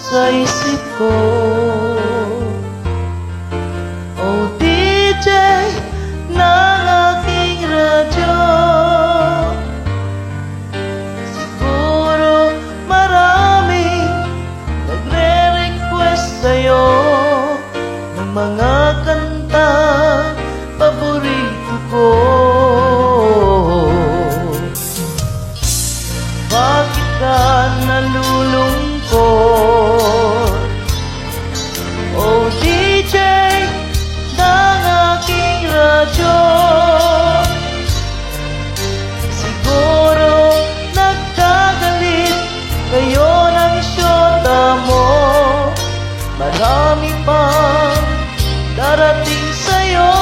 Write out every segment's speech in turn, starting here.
sa isip ko. Oh DJ ng aking radyo Siguro maraming nagre-request sa'yo Ng mga Marami pang darating sa'yo.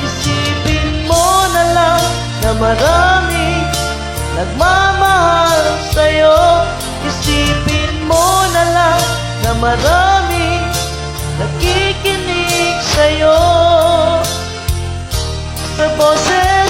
Isipin mo na lang na marami nagmamahal sa'yo. Isipin mo na lang na marami nakikinig sa'yo. Sa boses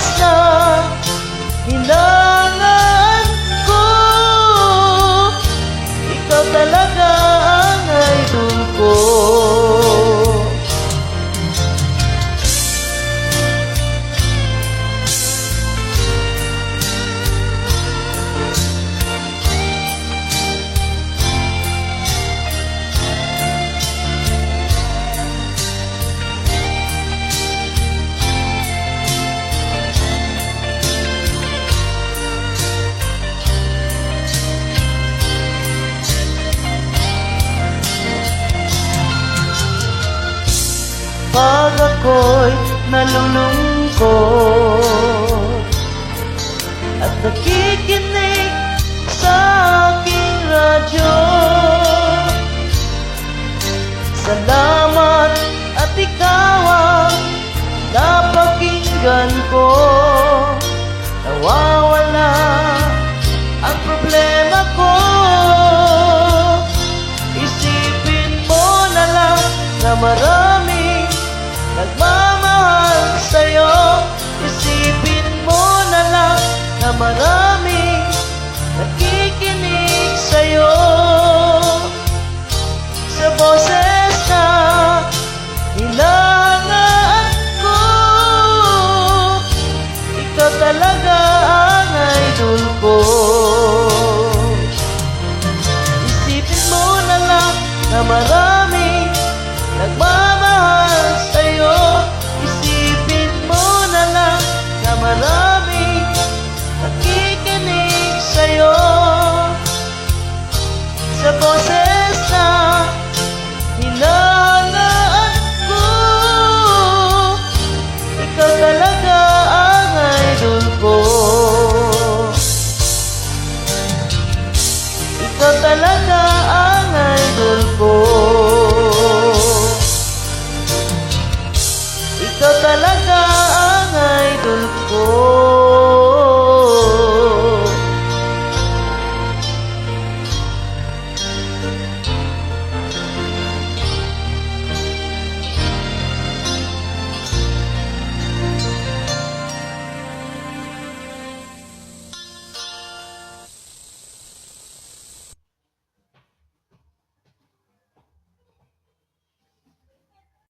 Pag ako'y nalulungkot At nakikinig na maraming nagmamahal